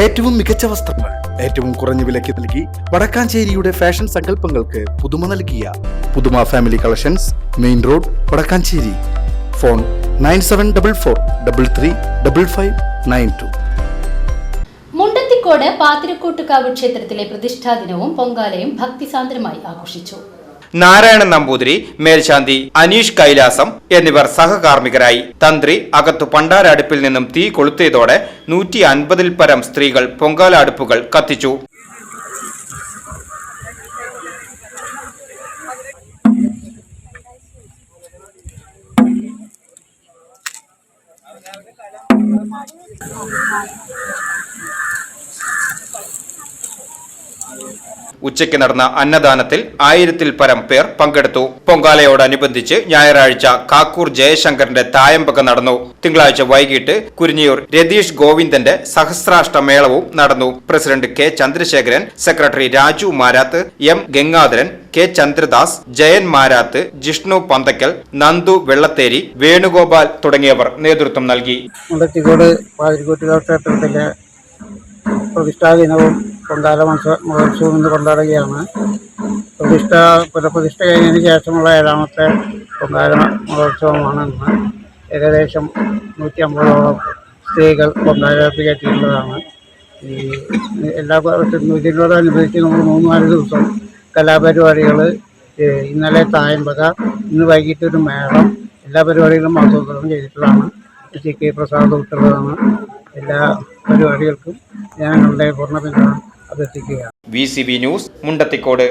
ഏറ്റവും മികച്ച വസ്ത്രങ്ങൾ ഏറ്റവും കുറഞ്ഞ വിലയ്ക്ക് നൽകി വടക്കാഞ്ചേരിയുടെ ഫാഷൻ സങ്കല്പങ്ങൾക്ക് പുതുമ നൽകിയ Puthuma family collections main road Vadakkanchery. Phone nine seven double four double three double five nine two. Mundathikode Pathirakottukavu ക്ഷേത്രത്തിലെ പ്രതിഷ്ഠാ ദിനവും പൊങ്കാലയും ഭക്തിസാന്ദ്രമായി ആഘോഷിച്ചു. നാരായണൻ നമ്പൂതിരി മേൽശാന്തി അനീഷ് കൈലാസം എന്നിവർ സഹകാർമ്മികരായി. തന്ത്രി അകത്തു പണ്ടാരടുപ്പിൽ നിന്നും തീ കൊളുത്തിയതോടെ നൂറ്റി അൻപതിൽ പരം സ്ത്രീകൾ പൊങ്കാലടുപ്പുകൾ കത്തിച്ചു Thank കത്തിച്ചു. ഉച്ചയ്ക്ക് നടന്ന അന്നദാനത്തിൽ ആയിരത്തിൽ പരം പേർ പങ്കെടുത്തു. പൊങ്കാലയോടനുബന്ധിച്ച് ഞായറാഴ്ച കാക്കൂർ ജയശങ്കറിന്റെ തായമ്പക നടന്നു. തിങ്കളാഴ്ച വൈകിട്ട് കുരിഞ്ഞിയൂർ രതീഷ് ഗോവിന്ദന്റെ സഹസ്രാഷ്ടമേളവും നടന്നു. President K Chandrasekharan secretary Raju Marath M Gangadharan K Chandradas Jayan Marath Jishnu Panthakkal Nandu Vellatheri Venugopal തുടങ്ങിയവർ നേതൃത്വം നൽകി. പ്രതിഷ്ഠാ ദിനവും പൊങ്കാല മഹോത്സവം ഇന്ന് കൊണ്ടാടുകയാണ് പ്രതിഷ്ഠ പുനഃപ്രതിഷ്ഠ കഴിഞ്ഞതിന് ശേഷമുള്ള ഏഴാമത്തെ കൊണ്ടാര മഹോത്സവമാണ് ഇന്ന്. ഏകദേശം നൂറ്റി അമ്പതോളം സ്ത്രീകൾ കൊണ്ടാരത്തിൽ എത്തിയിട്ടുള്ളതാണ് ഈ എല്ലാ വർഷവും ഇതിനോടനുബന്ധിച്ച് നമ്മൾ മൂന്ന് നാല് ദിവസം കലാപരിപാടികൾ ഇന്നലെ തായമ്പക ഇന്ന് വൈകിട്ട് ഒരു മേളം എല്ലാ പരിപാടികളും ആസൂത്രണം ചെയ്തിട്ടുള്ളതാണ്. സി കെ പ്രസാദ് ഉത്തരവാണ് എല്ലാ പരിപാടികൾക്കും ഞങ്ങളുടെ പൂർണ പിന്തുണ അഭ്യർത്ഥിക്കുകയാണ് വി ന്യൂസ് മുണ്ടത്തിക്കോട്.